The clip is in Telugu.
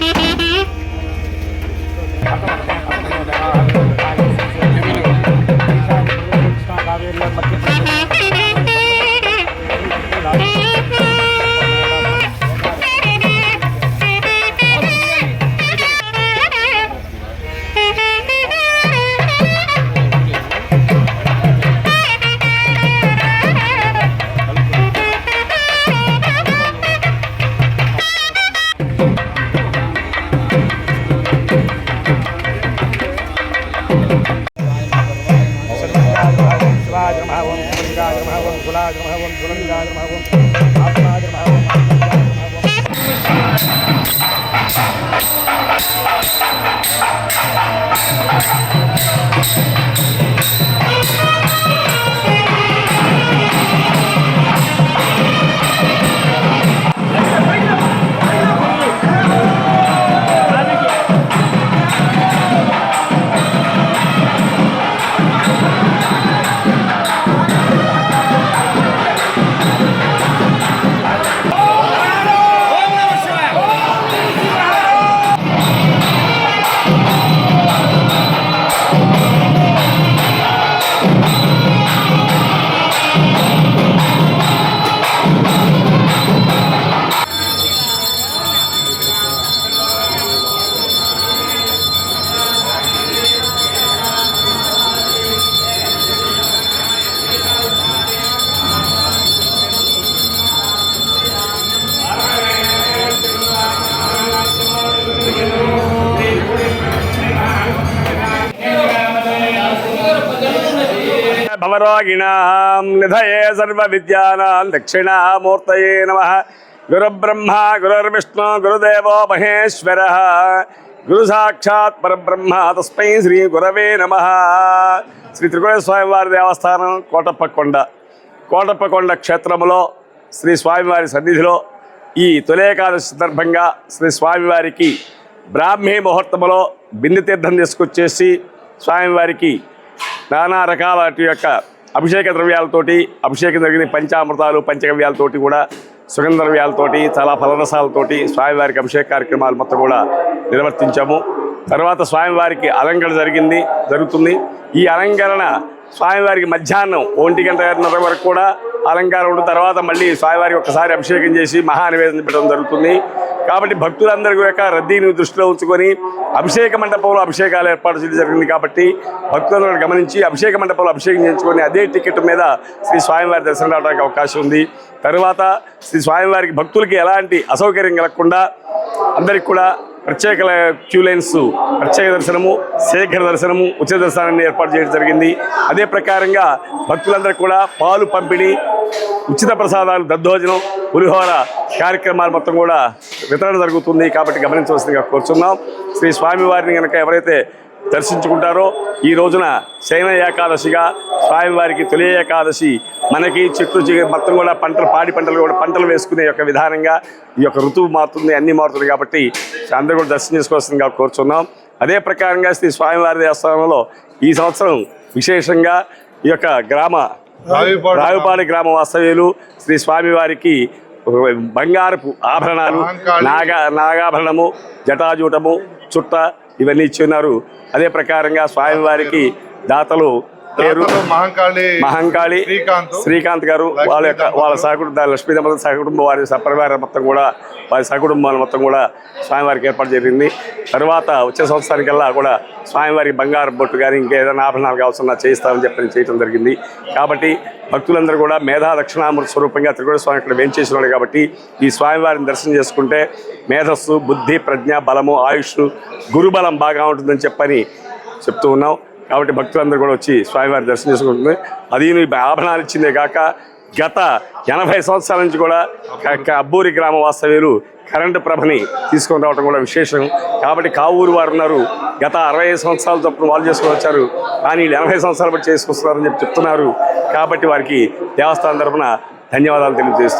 Thank you. దుర్మహవం దుర్మిదా దుర్మహవం ఆత్మా దుర్మహవం ఆత్మా దుర్మహవం భవరోగిణాం నిధయే సర్వ విద్యానాం దక్షిణామూర్తయే నమ. గురుబ్రహ్మ గురుర్విష్ణు గురుదేవో మహేశ్వర. గురు సాక్షాత్ పరబ్రహ్మ తస్మై శ్రీ గురవే నమ. శ్రీ త్రికోణ స్వామివారి దేవస్థానం కోటప్పకొండ. కోటప్పకొండ క్షేత్రములో శ్రీ స్వామివారి సన్నిధిలో ఈ తొలేకాదశి సందర్భంగా శ్రీ స్వామివారికి బ్రాహ్మీ ముహూర్తములో బిందు తీర్థం తీసుకొచ్చేసి స్వామివారికి నానా రకాల యొక్క అభిషేక ద్రవ్యాలతోటి అభిషేకం జరిగిన పంచామృతాలు పంచగవ్యాలతోటి కూడా సుగంధ ద్రవ్యాలతోటి చాలా ఫలరసాలతోటి స్వామివారికి అభిషేక కార్యక్రమాలు మొత్తం కూడా నిర్వర్తించాము. తర్వాత స్వామివారికి అలంకరణ జరిగింది జరుగుతుంది. ఈ అలంకరణ స్వామివారికి మధ్యాహ్నం ఒంటి గంటన్నర వరకు కూడా అలంకారం తర్వాత మళ్ళీ స్వామివారికి ఒకసారి అభిషేకం చేసి మహానివేదన పెట్టడం జరుగుతుంది. కాబట్టి భక్తులందరికీ యొక్క రద్దీని దృష్టిలో ఉంచుకొని అభిషేక మండపంలో అభిషేకాలు ఏర్పాటు చేయడం జరిగింది కాబట్టి భక్తులందరూ గమనించి అభిషేక మండపంలో అభిషేకం చేయించుకొని అదే టికెట్ మీద శ్రీ స్వామివారి దర్శనం రావడానికి అవకాశం ఉంది. తర్వాత శ్రీ స్వామివారికి భక్తులకి ఎలాంటి అసౌకర్యం కలగకుండా అందరికి కూడా ప్రత్యేక క్యూ లైన్స్ ప్రత్యేక దర్శనము శేఖర దర్శనము ఉచిత దర్శనాన్ని ఏర్పాటు చేయడం జరిగింది. అదే ప్రకారంగా భక్తులందరూ కూడా పాలు పంపిణీ ఉచిత ప్రసాదాలు దద్దోజనం పులిహోర కార్యక్రమాలు మొత్తం కూడా వితరణ జరుగుతుంది. కాబట్టి గమనించవలసిందిగా కోరుచున్నాం. శ్రీ స్వామివారిని కనుక ఎవరైతే దర్శించుకుంటారో ఈ రోజున శయన ఏకాదశిగా స్వామివారికి తొలి ఏకాదశి మనకి చెట్లు మొత్తం కూడా పంటలు పాడి పంటలు కూడా పంటలు వేసుకునే యొక్క విధానంగా ఈ యొక్క ఋతువు మారుతుంది అన్ని మారుతుంది కాబట్టి అందరూ కూడా దర్శనం చేసుకోవాల్సిందిగా కోరుచున్నాం అదే ప్రకారంగా శ్రీ స్వామివారి దేవస్థానంలో ఈ సంవత్సరం విశేషంగా ఈ యొక్క గ్రామ రావిపాడు గ్రామ వాస్తవ్యులు శ్రీ స్వామివారికి బంగారపు ఆభరణాలు. నాగ నాగాభరణము జటాజూటము చుట్ట ఇవన్నీ ఇచ్చి ఉన్నారు. అదే ప్రకారంగా స్వామివారికి దాతలు పేరు మహంకాళి మహంకాళి శ్రీకాంత్. శ్రీకాంత్ గారు వాళ్ళ యొక్క వాళ్ళ సహకుటుంబ లక్ష్మీ దంపతుల సహకుటుంబం వారి సపరివారం మొత్తం కూడా వారి సహకుటుంబాలు మొత్తం కూడా స్వామివారికి ఏర్పాటు జరిగింది. తర్వాత వచ్చే సంవత్సరానికల్లా కూడా స్వామివారికి బంగారు బొట్టు కానీ ఇంకేదైనా ఆభరణాలు కావాల్సిన చేయిస్తామని చెప్పి చేయడం జరిగింది. కాబట్టి భక్తులందరూ కూడా మేధా దక్షిణామృత స్వరూపంగా త్రికోణ స్వామి ఇక్కడ వేంచేసినాడు కాబట్టి ఈ స్వామివారిని దర్శనం చేసుకుంటే మేధస్సు బుద్ధి ప్రజ్ఞ బలము ఆయుష్ గురుబలం బాగా ఉంటుందని చెప్పని చెప్తూ ఉన్నాం. కాబట్టి భక్తులందరూ కూడా వచ్చి స్వామివారి దర్శనం చేసుకుంటుంది. అది ఆభరణాలు ఇచ్చిందే కాక గత ఎనభై సంవత్సరాల నుంచి కూడా అబ్బూరి గ్రామ వాస్తవ్యులు కరెంటు ప్రభని తీసుకొని రావడం కూడా విశేషం. కాబట్టి కావూరు వారు ఉన్నారు. గత అరవై ఐదు సంవత్సరాల వాళ్ళు చేసుకొని వచ్చారు. కానీ వీళ్ళు ఎనభై సంవత్సరాలు బట్టి చేసుకొస్తున్నారని చెప్పి చెప్తున్నారు. కాబట్టి వారికి దేవస్థానం తరఫున ధన్యవాదాలు తెలియజేస్తున్నారు